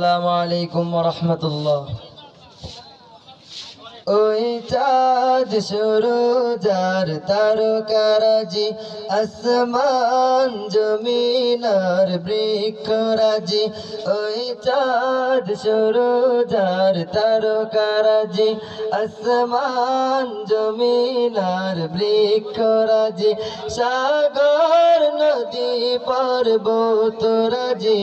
আসসালামু আলাইকুম রহমতুল্লাহ ওই চাঁদ শুরু, যার তারকারাজি আসমান জমিনার বৃক্ষরাজি। ওই চাঁদ শুরু, যার তারকারাজি আসমান জমিনার বৃক্ষরাজি। সাগর, নদী, পর্বতরাজি।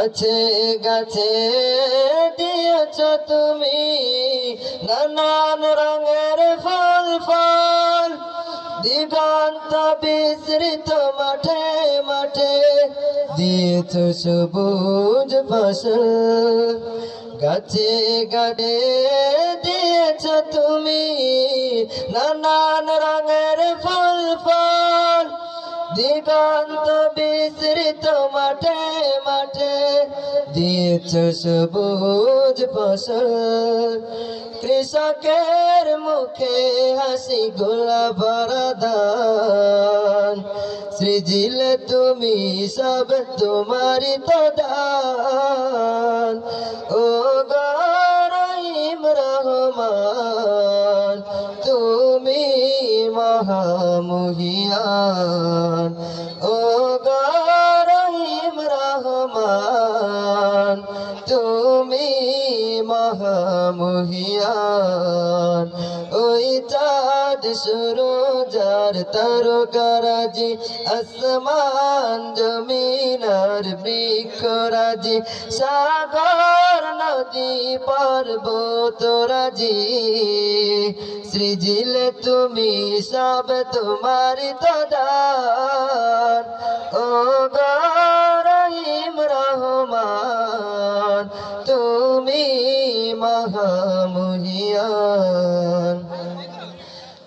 গাছে গাছে দিয়েছ তুমি নানান রঙের ফল ফল। দিগন্ত বিস্তৃত মাঠে মাঠে দিয়েছ সবুজ ফসল। গাছে গাড়ে দিয়েছ তুমি নানান ফল দিগন্ত বিস্তৃত মাঠে মাঠে দিয়েছ সবুজ ফসল। কৃষকের মুখে হাসি গোলা বরদান। সৃজিলে তুমি সব তোমারি তো দান ও মহামহিয়ান ও গরিম রহমান, তুমি মহামহিয়ান। ওই চাঁদ শুরু যার তারকারাজি, আসমান জমিনার বৃক্ষরাজি, সাগর নদী পর্বত রাজি সৃজিলে তুমি সব তোমার দাদার। ও গরিম রহমান তুমি মহামুহিয়ান।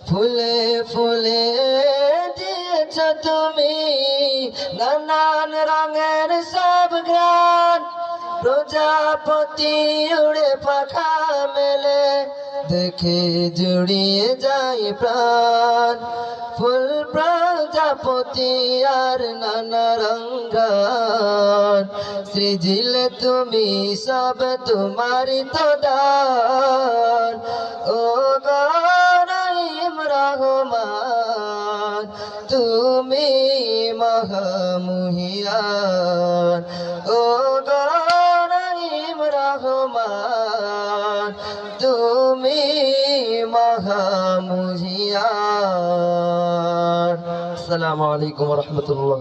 ফুলে ফুলে নানান রঙের সব গান প্রজাপতি উড়ে পাখা মেলে, দেখে জুড়িয়ে যায় প্রাণ। ফুল প্রজাপতি আর নানা রঙ্গান সৃজিলে তুমি সব তোমারি তো দান ও রহমান, তুমি মহামহিয়ান ও রহমান তুমি মহামহিয়ান। আসসালামু আলাইকুম রহমতুল্লাহ।